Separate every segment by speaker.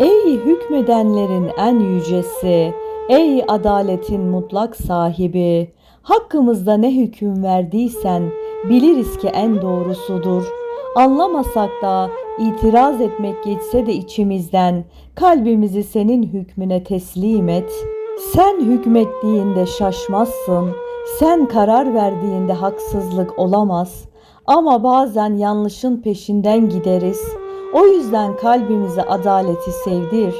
Speaker 1: Ey hükmedenlerin en yücesi, ey adaletin mutlak sahibi, hakkımızda ne hüküm verdiysen biliriz ki en doğrusudur. Anlamasak da itiraz etmek geçse de içimizden kalbimizi senin hükmüne teslim et. Sen hükmettiğinde şaşmazsın, sen karar verdiğinde haksızlık olamaz. Ama bazen yanlışın peşinden gideriz. O yüzden kalbimize adaleti sevdir.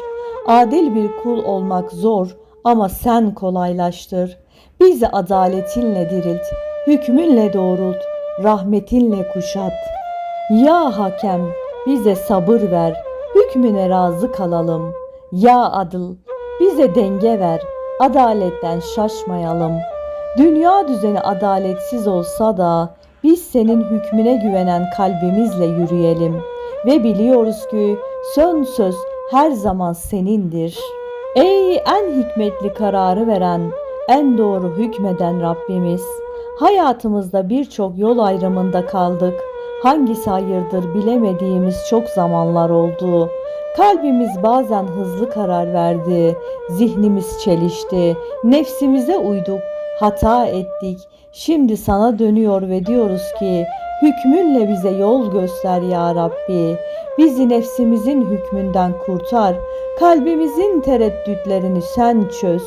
Speaker 1: Adil bir kul olmak zor ama sen kolaylaştır. Bizi adaletinle dirilt, hükmünle doğrult, rahmetinle kuşat. Ya hakem bize sabır ver, hükmüne razı kalalım. Ya adıl bize denge ver, adaletten şaşmayalım. Dünya düzeni adaletsiz olsa da biz senin hükmüne güvenen kalbimizle yürüyelim ve biliyoruz ki son söz her zaman senindir. Ey en hikmetli kararı veren, en doğru hükmeden Rabbimiz, hayatımızda birçok yol ayrımında kaldık. Hangisi hayırdır bilemediğimiz çok zamanlar oldu. Kalbimiz bazen hızlı karar verdi, zihnimiz çelişti, nefsimize uyduk, hata ettik. Şimdi sana dönüyor ve diyoruz ki hükmünle bize yol göster ya Rabbi. Bizi nefsimizin hükmünden kurtar. Kalbimizin tereddütlerini sen çöz.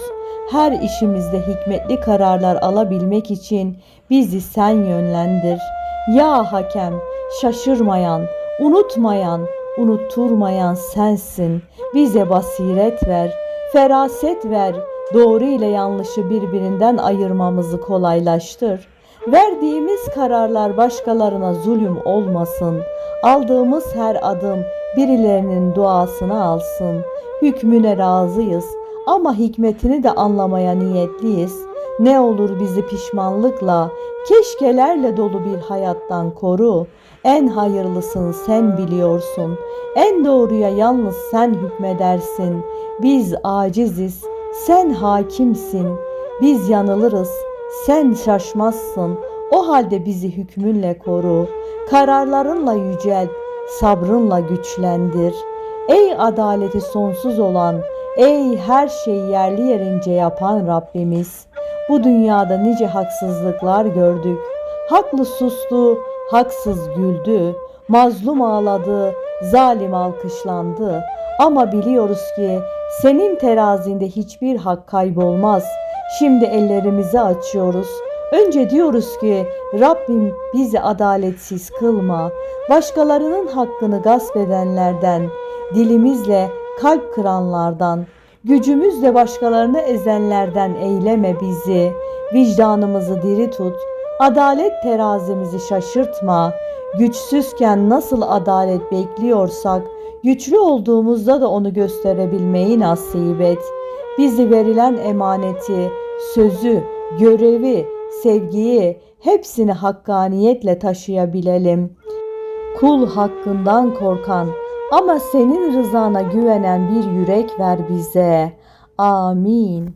Speaker 1: Her işimizde hikmetli kararlar alabilmek için bizi sen yönlendir. Ya hakem, şaşırmayan, unutmayan, unutturmayan sensin. Bize basiret ver, feraset ver, doğru ile yanlışı birbirinden ayırmamızı kolaylaştır. Verdiğimiz kararlar başkalarına zulüm olmasın. Aldığımız her adım birilerinin duasını alsın. Hükmüne razıyız ama hikmetini de anlamaya niyetliyiz. Ne olur bizi pişmanlıkla, keşkelerle dolu bir hayattan koru. En hayırlısını sen biliyorsun. En doğruya yalnız sen hükmedersin. Biz aciziz, sen hakimsin. Biz yanılırız, sen şaşmazsın. O halde bizi hükmünle koru. Kararlarınla yücelt, sabrınla güçlendir. Ey adaleti sonsuz olan, ey her şeyi yerli yerince yapan Rabbimiz. Bu dünyada nice haksızlıklar gördük. Haklı sustu, haksız güldü. Mazlum ağladı, zalim alkışlandı. Ama biliyoruz ki senin terazinde hiçbir hak kaybolmaz. Şimdi ellerimizi açıyoruz. Önce diyoruz ki Rabbim bizi adaletsiz kılma. Başkalarının hakkını gasp edenlerden, dilimizle kalp kıranlardan, gücümüzle başkalarını ezenlerden eyleme bizi. Vicdanımızı diri tut. Adalet terazimizi şaşırtma. Güçsüzken nasıl adalet bekliyorsak, güçlü olduğumuzda da onu gösterebilmeyi nasip et. Bizi verilen emaneti, sözü, görevi, sevgiyi hepsini hakkaniyetle taşıyabilelim. Kul hakkından korkan ama senin rızana güvenen bir yürek ver bize. Amin.